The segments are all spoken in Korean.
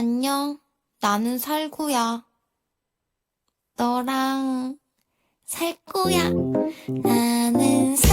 안녕, 나는 살구야. 너랑 살 거야. 나는 살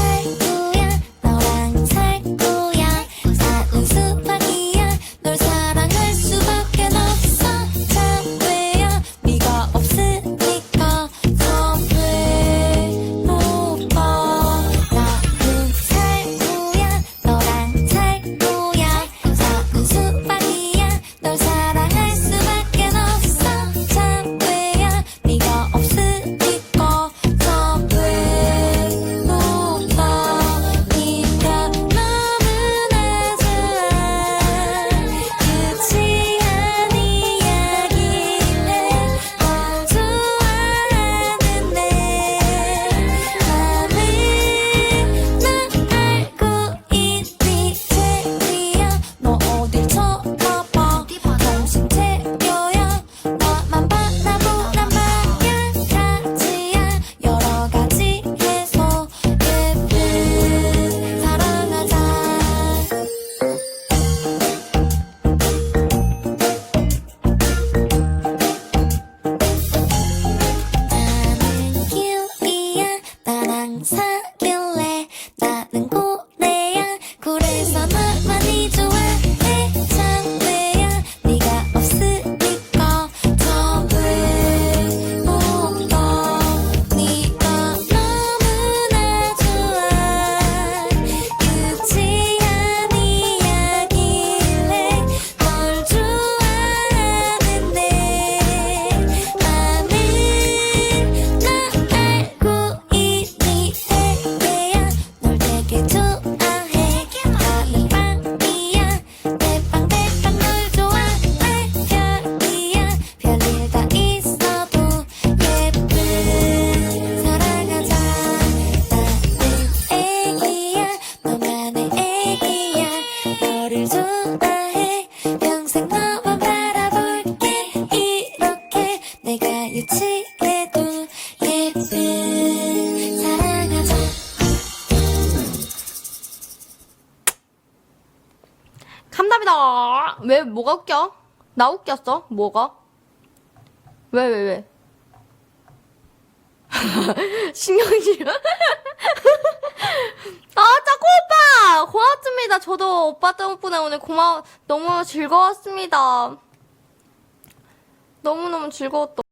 좋아해 평생 너만 바라볼게 이렇게 내가 유치해도 예쁜 사랑하자 감사합니다 왜 뭐가 웃겨? 나 웃겼어? 뭐가? 왜 왜, 왜? 신경질 저도 오빠 덕분에 오늘 고마워, 너무 즐거웠습니다. 너무너무 즐거웠던